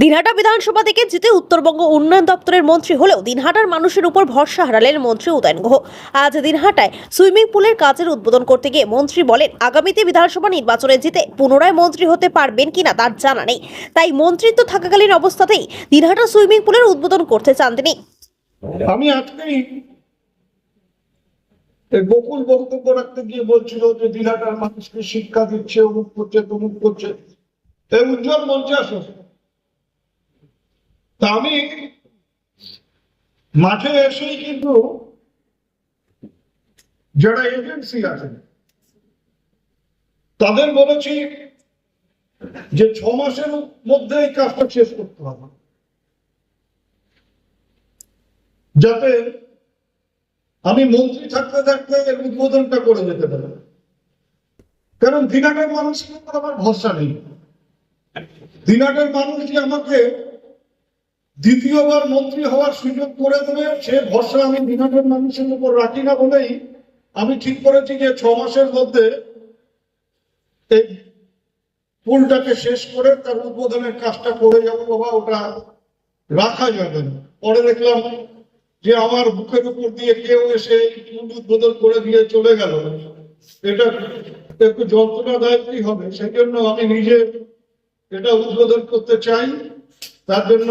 দিনহাটা বিধানসভা থেকে জিতে উত্তরবঙ্গ উন্নয়ন দপ্তরের মন্ত্রী হলেও দিনহাটার মানুষের উপর ভরসা হারালেন মন্ত্রী উদয়ন গুহ। আজ দিনহাটায় সুইমিং পুলের কাজের উদ্বোধন করতে গিয়ে মন্ত্রী বলেন, আগামীতে বিধানসভা নির্বাচনে জিতে পুনরায় মন্ত্রী হতে পারবেন কিনা তার জানা নেই। তাই মন্ত্রিত্ব থাকাকালীন অবস্থাতেই দিনহাটা সুইমিং পুলের উদ্বোধন করতে চান তিনি। আমি বকুল বক্তব্য রাখতে গিয়ে বলছিল যে দিনাটার মানুষকে শিক্ষা দিচ্ছে, অমুক করছে, তমুক করছে। উজ্জ্বল মঞ্চে আসো। তা আমি মাঠে এসেই কিন্তু যারা এজেন্সি আছে তাদের বলেছি যে ছ মাসের মধ্যে এই কাজটা শেষ করতে হবে। যাতে আমি মন্ত্রী থাকতে থাকতে এর উদ্বোধনটা করে যেতে পারি। কারণ দিনাটের মানুষের উপর আমার ভরসা নেই। দিনাটের মানুষ যে আমাকে দ্বিতীয়বার মন্ত্রী হওয়ার সুযোগ করে দেবে, সে ভরসা আমি দিনাটের মানুষের উপর রাখি না বলেই আমি ঠিক করেছি যে ছ মাসের মধ্যে এই পুলটাকে শেষ করে তার উদ্বোধনের কাজটা করে যাব বাবা, ওটা রাখা যাবে না। পরে দেখলাম যে আমার বুকের উপর দিয়ে কেউ এসে উদ্বোধন করে দিয়ে চলে গেল। এটা একটু যন্ত্রণাদায়কই হবে সেই জন্য আমি নিজে এটা উদ্বোধন করতে চাই। তার জন্য